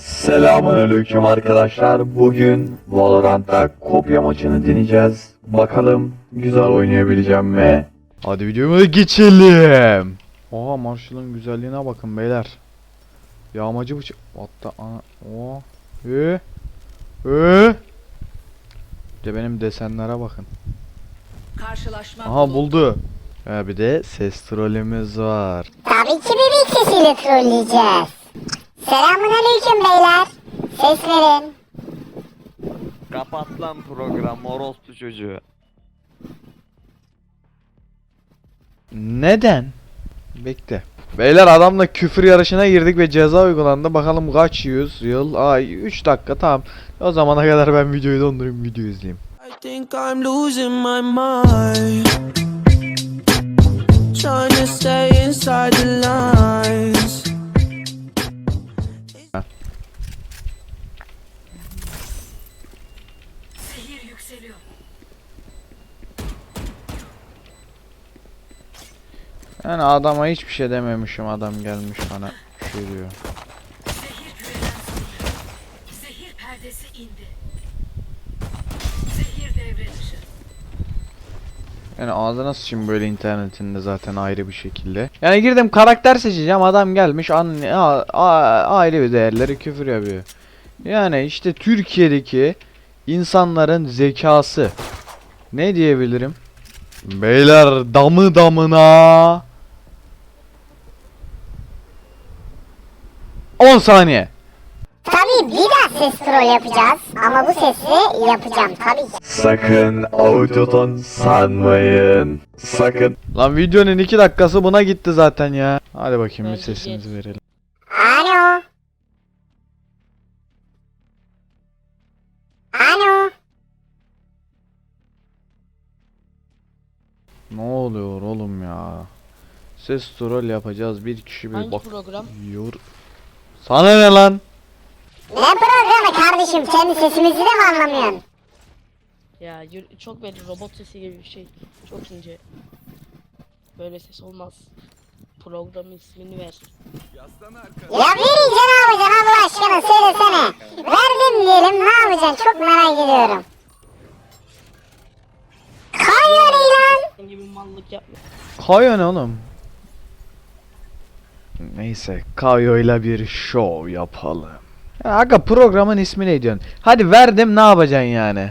Selamünaleyküm arkadaşlar. Bugün Valorant'ta kopya maçını deneyeceğiz. Bakalım güzel oynayabileceğim mi? Hadi videomuza geçelim. Oha Marshall'ın güzelliğine bakın beyler. Yağmacı bıçak. Hatta ana. O. Hı. Hı. Bir de benim desenlere bakın. Karşılaşma Aha buldu. Ha bir de ses trollümüz var. Tabii ki bebek sesiyle trolleyeceğiz. Selamun aleyküm beyler. Ses verin. Kapat lan program orospu çocuğu. Neden? Bekle. Beyler adamla küfür yarışına girdik ve ceza uygulandı. Bakalım kaç yüz yıl? Ay 3 dakika tamam. O zamana kadar ben videoyu dondurayım videoyu izleyeyim. I think I'm losing my mind. Trying to stay inside the lines. Zehir yükseliyor. Yani adama hiçbir şey dememişim adam gelmiş bana şey diyor. Zehir küreden sonra. Zehir perdesi indi. Zehir devre dışı. Yani ağzına sıçayım böyle internetinde zaten ayrı bir şekilde. Yani girdim karakter seçeceğim adam gelmiş anne a, a- ayrı bir değerleri küfür yapıyor. Yani işte Türkiye'deki insanların zekası. Ne diyebilirim? Beyler damı damına 10 saniye. Tabii bir daha ses troll yapacağız. Ama bu sesi yapacağım tabii ki. Sakın autoton sanmayın. Sakın. Lan videonun 2 dakikası buna gitti zaten ya. Hadi bakayım bir sesimizi verelim. Alo. Ne oluyor oğlum ya? Ses troll yapacağız. Bir kişi bir Hangi bak. program? Yor. Sana ne lan? Ne programı kardeşim? Kendi sesimizi de mi anlamıyorsun? Ya çok belli robot sesi gibi bir şey. Çok ince. Böyle ses olmaz. Programın ismini ver. Ya verince ne yapacaksın Allah aşkına söylesene. Verdim diyelim ne yapacaksın çok merak ediyorum. Kayıyor ne Senin gibi mallık yapma. Kayo ne oğlum? Neyse, Kayo'yla bir show yapalım. Ya aga programın ismi ne diyorsun? Hadi verdim ne yapacaksın yani?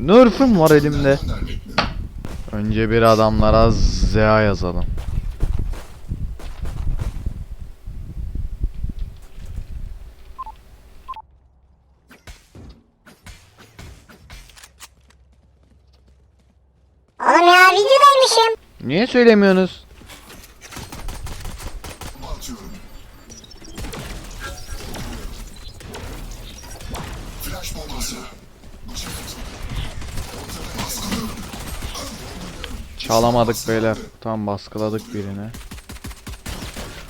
Nerf'üm var elimde. Önce bir adamlara ZA yazalım. Oğlum ya videodaymışım. Niye söylemiyorsunuz? Çalamadık beyler. Tam baskıladık birini.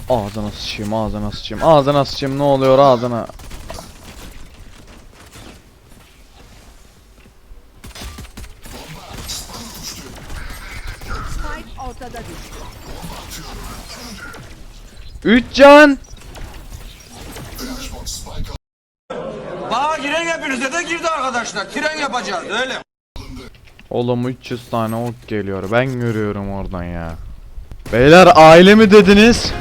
Ağzına sıçayım, ağzına sıçayım, ağzına sıçayım. Ne oluyor ağzına? Üç can. Bana giren hepinize de girdi arkadaşlar. Tren yapacağız öyle. Oğlum 300 tane ok geliyor. Ben görüyorum oradan ya. Beyler aile mi dediniz?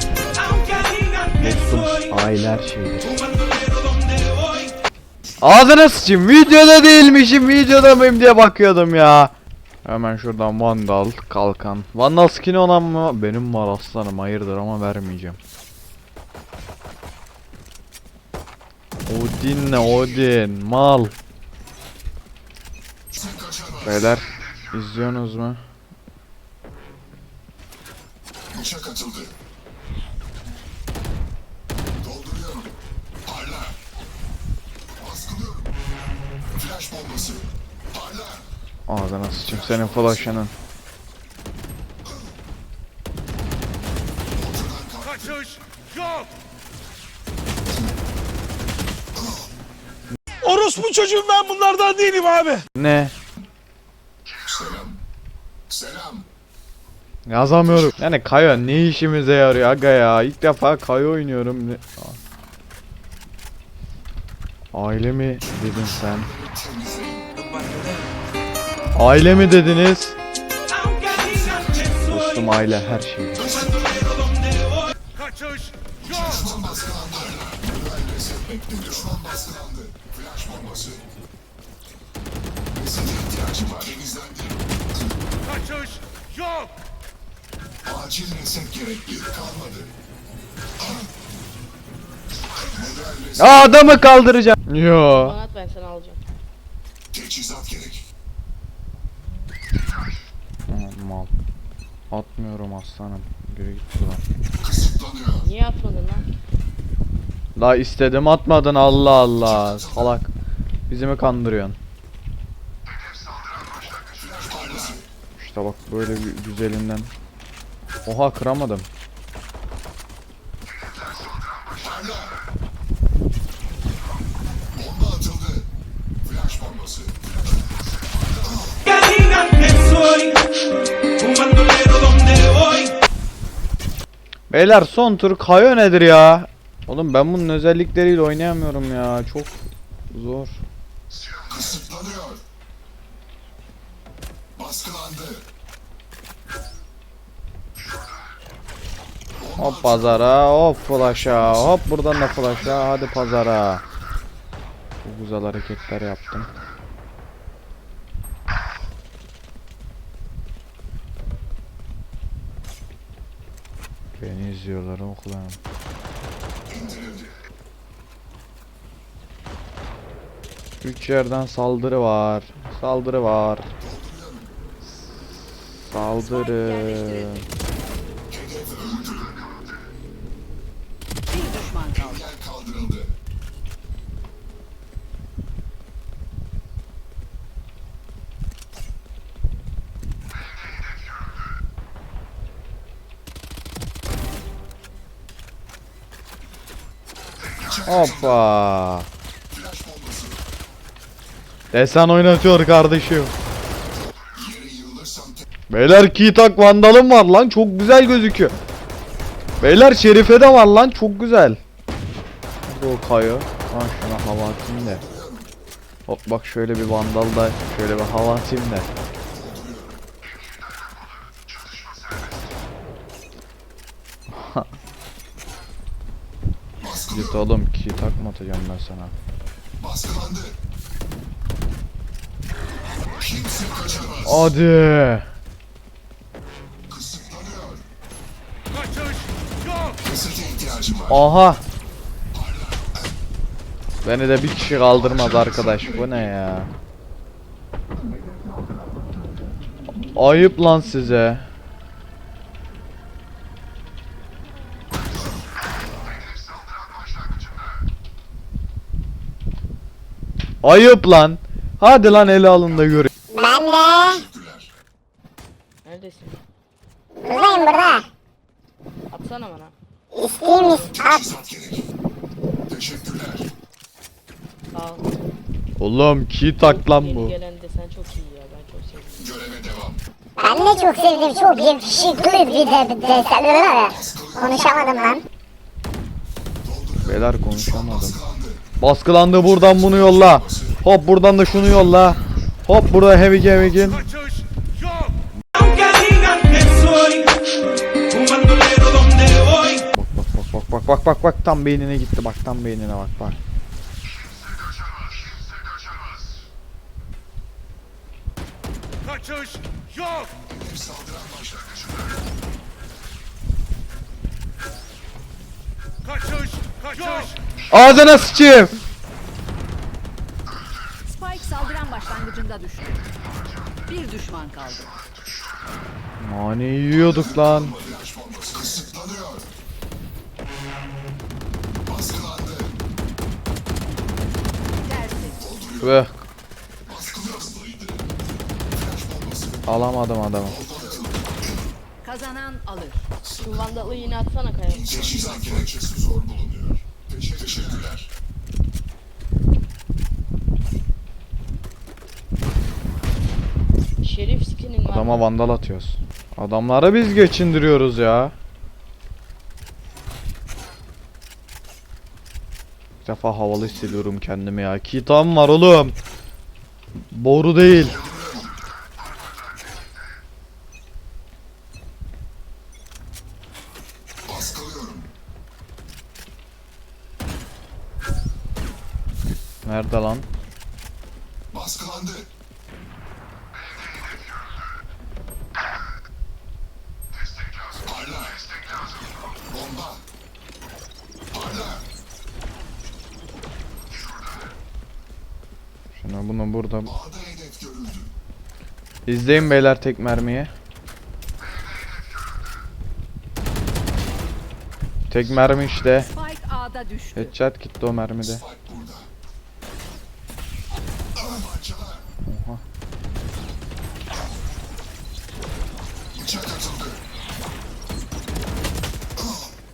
Dostum aile her şeydir. Ağzına sıçayım. Videoda değilmişim. Videoda mıyım diye bakıyordum ya. Hemen şuradan Vandal kalkan. Vandal skin'i olan mı? Benim var aslanım hayırdır ama vermeyeceğim. Odin ne Odin mal. Beyler izliyorsunuz mu? Bıçak atıldı. Dolduruyorum. Parla. Baskılıyorum. Flash bombası. Parla. Ağzına sıçayım senin flash'ının. Orospu çocuğum ben bunlardan değilim abi. Ne? Selam. Selam. Yazamıyorum. Yani Kayo ne işimize yarıyor aga ya. İlk defa Kayo oynuyorum. Ne- Aile mi dedin sen? Aile mi dediniz? Dostum aile her şey. Kaçış yok. Acil reset gerekli. Kalmadı. Aa, adamı kaldıracağım. Yo. Bana at ben sana alacağım. Teçhizat gerek. Mal. Atmıyorum aslanım. Yürü git buradan. Niye atmadın lan? La istedim atmadın Allah Allah. Salak. Bizi mi kandırıyorsun? İşte bak böyle bir güzelinden. Oha kıramadım. Beyler son tur Kayo nedir ya? Oğlum ben bunun özellikleriyle oynayamıyorum ya. Çok zor. Hop pazara, hop flash'a, hop buradan da flash'a, hadi pazara. Çok güzel hareketler yaptım. Beni izliyorlar oğlum. Üç yerden saldırı var. Saldırı var. Saldırı. Hoppa. Desen oynatıyor kardeşim. Beyler Kitak Vandal'ım var lan çok güzel gözüküyor. Beyler Şerife de var lan çok güzel. O kayo. Ha şuna hava atayım da. Hop bak şöyle bir Vandal da şöyle bir hava atayım da. Git oğlum Kitak mı atacağım ben sana. baskılandı. Kimse kaçamaz. Hadi. Kısıtlanıyor. Kaçış yok. Resete ihtiyacım var. Aha. Beni de bir kişi kaldırmaz arkadaş. Bu ne ya? Ayıp lan size. Ayıp lan. Hadi lan ele alın da göreyim. Ben de. Neredesin? buradayım burada. Atsana bana. İsteyeyim at. Teçhizat gerek. Teşekkürler. Sağ ol. Oğlum ki tak lan Yeni bu. gelen de sen çok iyi ya. Ben çok sevdim. Göreve devam. Ben de çok sevdim. Çok yakışıklı bir de de Konuşamadım lan. Beyler konuşamadım. Baskılandı. Buradan bunu yolla. Hop buradan da şunu yolla. Hop burada heavy gaming'in. Bak bak bak bak bak bak tam beynine gitti bak tam beynine bak bak. Kaçış yok. Kaçış kaçış. Ağzına sıçayım. Spike saldıran başlangıcında düştü. Bir düşman kaldı. Mani yiyorduk lan. Ve alamadım adamı. Kazanan alır. Şu vandalı yine atsana kaya. Zor bulunuyor. Teşekkür- Teşekkürler. Şerif skinin var. Adama vandal atıyoruz. Adamları biz geçindiriyoruz ya. Bir defa havalı hissediyorum kendimi ya. Kitam var oğlum. Boru değil. Nerede lan? Baskılandı. Şuna bunu burada. İzleyin beyler tek mermiyi. Tek mermi işte. Headshot gitti o mermide.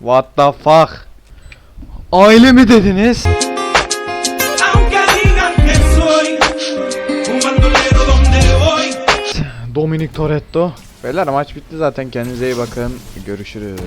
What the fuck? Aile mi dediniz? Dominic Toretto. Beyler maç bitti zaten kendinize iyi bakın. Görüşürüz.